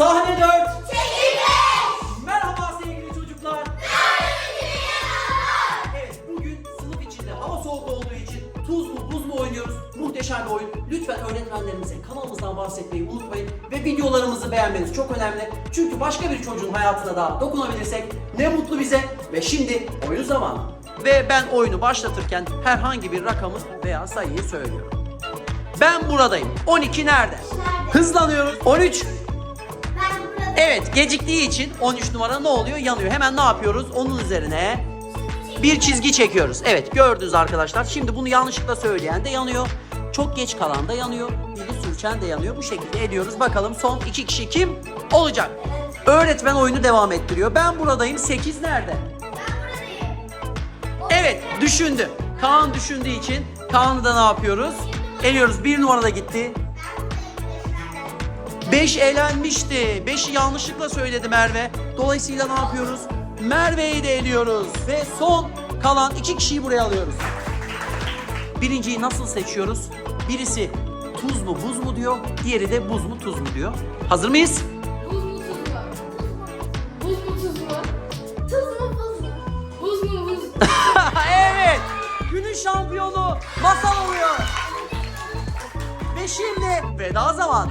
Sahne 4. Merhaba sevgili çocuklar. Evet bugün sınıf içinde hava soğuk olduğu için tuz mu buz mu oynuyoruz. Muhteşem bir oyun. Lütfen öğretmenlerimize kanalımızdan bahsetmeyi unutmayın. Ve videolarımızı beğenmeniz çok önemli. Çünkü başka bir çocuğun hayatına da dokunabilirsek ne mutlu bize. Ve şimdi oyun zamanı. Ve ben oyunu başlatırken herhangi bir rakamı veya sayıyı söylüyorum. Ben buradayım. 12 nerede? Hızlanıyoruz. 13 Evet geciktiği için 13 numara ne oluyor? Yanıyor. Hemen ne yapıyoruz? Onun üzerine bir çizgi çekiyoruz. Evet gördünüz arkadaşlar. Şimdi bunu yanlışlıkla söyleyen de yanıyor. Çok geç kalan da yanıyor. Dili sürçen de yanıyor. Bu şekilde ediyoruz. Bakalım son iki kişi kim olacak? Öğretmen oyunu devam ettiriyor. Ben buradayım. 8 nerede? Evet düşündü. Kaan düşündüğü için Kaan'ı da ne yapıyoruz? Eliyoruz. Bir numarada gitti. 5 elenmişti. 5'i yanlışlıkla söyledi Merve. Dolayısıyla ne yapıyoruz? Merve'yi de eliyoruz. Ve son kalan iki kişiyi buraya alıyoruz. Birinciyi nasıl seçiyoruz? Birisi tuz mu buz mu diyor. Diğeri de buz mu tuz mu diyor. Hazır mıyız? Buz mu tuz mu? Buz mu tuz mu? Tuz mu buz mu? Buz mu buz mu? evet. Günün şampiyonu masal oluyor. Ve şimdi veda zamanı.